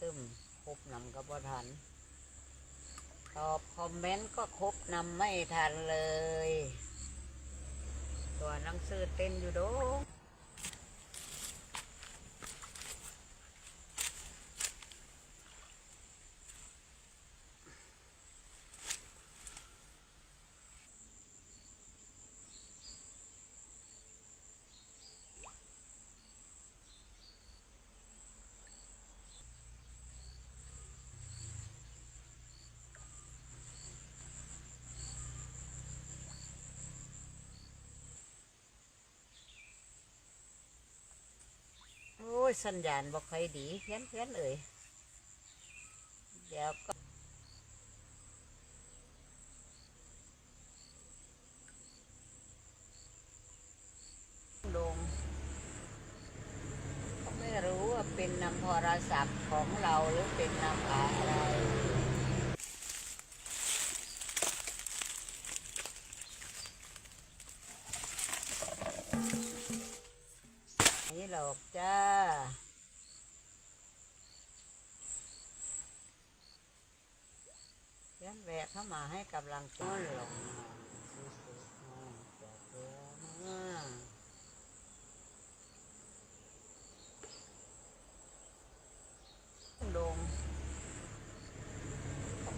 ตึมครบนำกับ่ทัน ตอบคอมเมนต์ก็ครบนำไม่ทันเลย ตัวหนังสือเต้นอยู่โด ยสัญญาณบอกใครดีเพี้ยนเพี้ยนเอ่ยเดี๋ยวก็ลงไม่รู้ว่าเป็นนำโทรศัพท์ของเราหรือเป็นนำอะไร นี่หรอกจ้าเพื่อนแวะเข้ามาให้กำลังใจหลงมาสุดๆมาจากเรือมาลง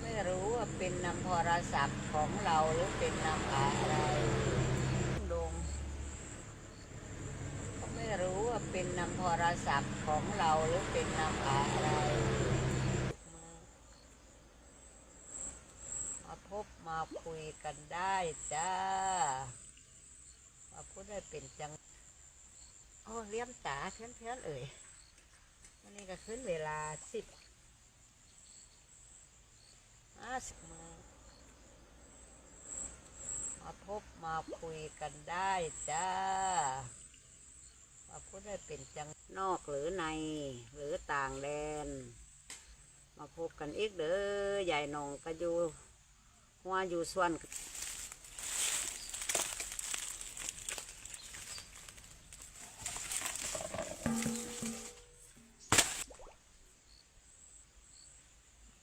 ไม่รู้ว่าเป็นนำโทรศัพท์ของเราหรือเป็นนำอะไรลง ไม่รู้ว่าเป็นนำ โทรศัพท์ของเราหรือเป็นนำอะไรมาพบมาคุยกันได้จ้ามาพูดได้เป็นจังโอ้เลี้ยมตาเพื่อนเพื่อนๆเอ่ยวันนี้ก็ขึ้นเวลาสิบห้าสิบมามาพบมาคุยกันได้จ้า ว่าพูดได้เป็นจังนอกหรือในหรือต่างแดน มาพบกันอีกเด้อใหญ่หนองก็อยู่หัวอยู่ส่วน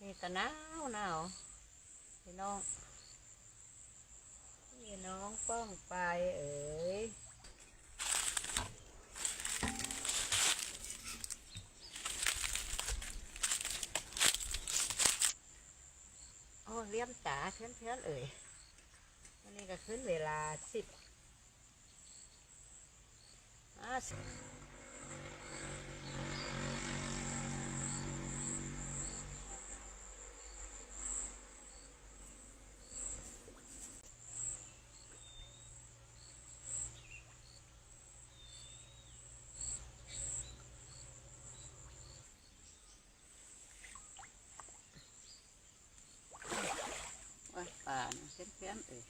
นี่ก็หนาวหนาวพี่น้องพี่น้องป้องไปเอ๋ย เลี้ยมตาเพื่อนเพื่อนๆเอ่ยวันนี้ก็ขึ้นเวลาสิบห้าสิบว่าป่านะเพื่อนเพื่อนๆเอ่ย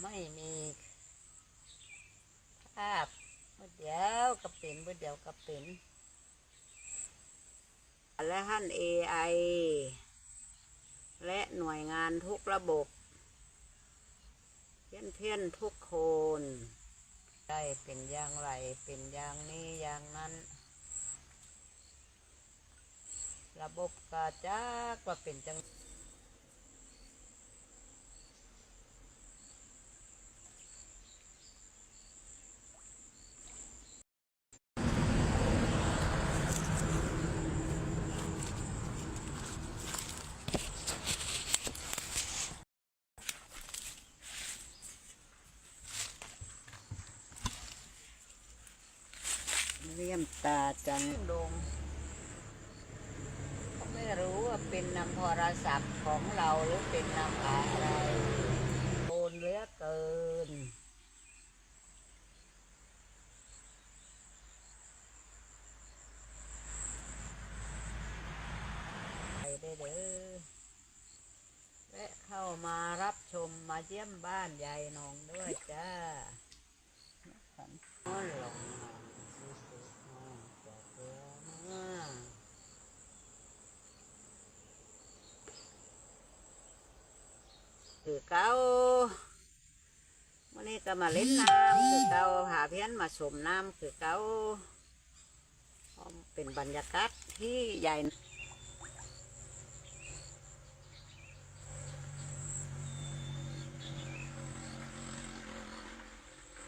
ไม่มี ภาพเมื่อเดียวก็เป็นเมื่อเดียวก็เป็นและท่าน AI และหน่วยงานทุกระบบ เพื่อนเพื่อนๆทุกคน ได้เป็นอย่างไรเป็นอย่างนี้อย่างนั้น ระบบกาจากว่าเป็นจัง เลี่ยมตาจังลงไม่รู้ว่าเป็นนำโทรศัพท์ของเราหรือเป็นนำอะไรโอนเหลือเกินไปได้เด้อและเข้ามารับชมมาเยี่ยมบ้านยายนองด้วยจ้าขันอ้อนหลงมาสุดๆมาจากเรือมา คือเก้าวันนี้ ก็มาเล่นน้ำคือเก้าหาเพี้ยนมาสมน้ำคือเก้าเป็นบรรยากาศที่ใหญ่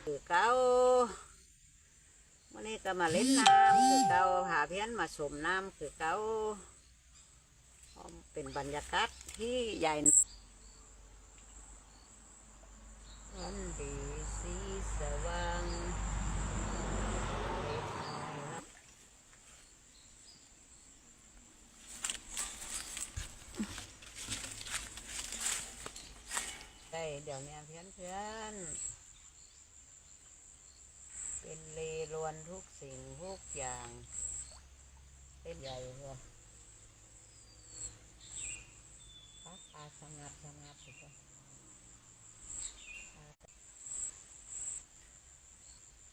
คือเก้าวันนี้ก็มาเล่นน้ำคือเก้าหาเพี้ยนมาสมน้ำคือเก้าเป็นบรรยากาศที่ใหญ่ วันดีสีสว่างได้เดี๋ยวเนี้เพื่อนเพื่อนเป็นเลรวนทุกสิ่งทุกอย่าง เป็นใหญ่เลยพักอาสงัดสงัดอยู่ก่อ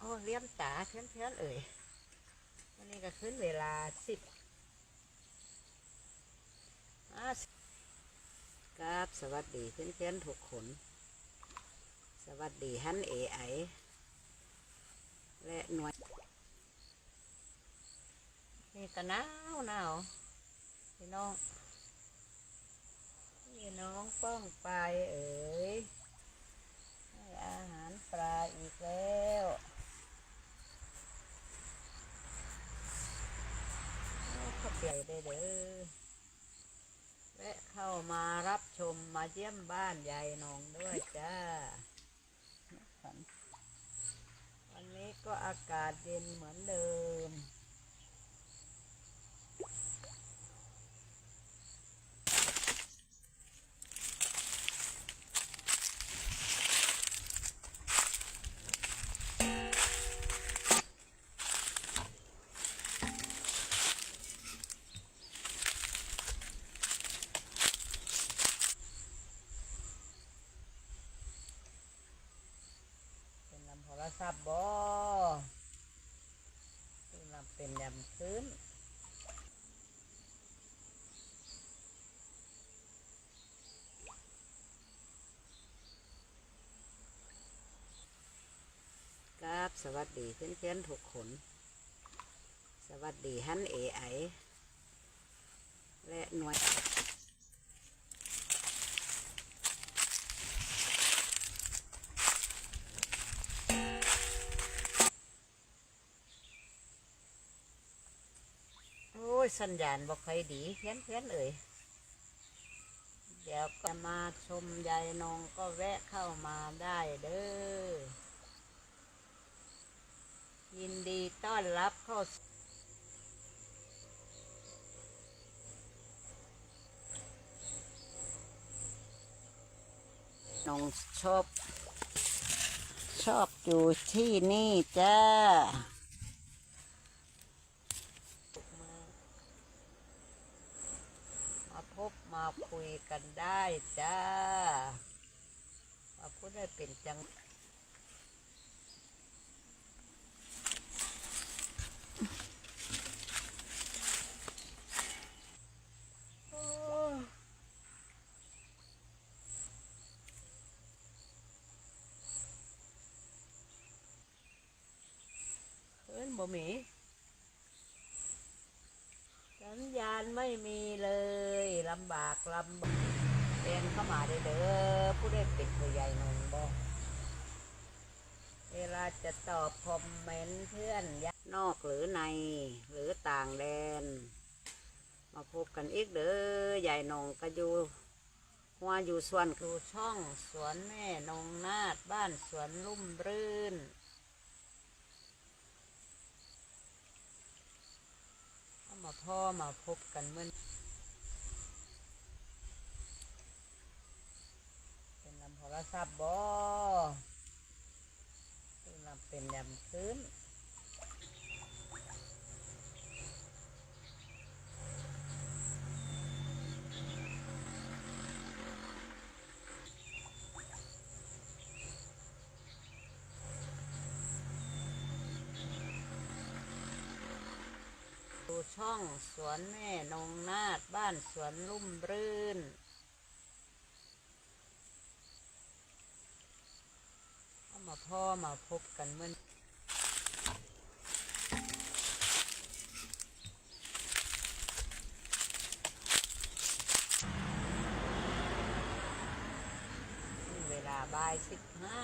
โอ้เลี้ยมตาเพื่อนเพื่อนๆเอ่ยวันนี้ก็ขึ้นเวลาสิบอาครับสวัสดีเพื่อนเพื่อนๆทุกคน สวัสดีฮันเอไอและหน่วย นี่ก็หนาวหนาวพี่น้องพี่น้องป้องไปลายเอ๋ยอาหารปลาอีกแล้ว ข้าไปได้เด้อและเข้ามารับชมมาเยี่ยมบ้านยายนองด้วยจ้า วันนี้ก็อากาศเย็นเหมือนเดิม เป็นลำโทรศัพท์บ่เป็นลำเป็นยำคืนครับ สวัสดีเพื่อนๆทุกคน สวัสดีฮันเอไอและหน่วยโอ้ยสัญญาณบ่ค่อยดีเพี้ยนเพี้ยนๆเอ่ยเดี๋ยวก็มาชมยายนองก็แวะเข้ามาได้เด้อ ยินดีต้ อนรับเข้าน้องชอบ ชอบอยู่ที่นี่จ้ามาพบมาคุยกันได้จ้ามาพูดได้เป็นจัง โอ้ย เอิ้นบ่มี สัญญาณไม่มีเลยลำบากลำบากเรียนเข้ามาได้เด้อผู้ได้เป็นผู้ใหญ่หนุ่มบอกเวลาจะตอบคอมเมนต์เพื่อนยนอกหรือใน หรือต่างแดน มาพบกันอีกเด้อใหญ่หนงก็อยู่หัวอยู่สวนคือช่องสวนแม่นงนาดบ้านสวนลุ่มรื่น เอา มาพ่อมาพบกันเมื่อเป็นลำโทรศัพท์บ่เป็นลำเป็นลำพื้น ช่องสวนแม่นงนาดบ้านสวนลุ่มรื่นมาพ่อมาพบกันเมื่อเวลาบ่ายสิบห้า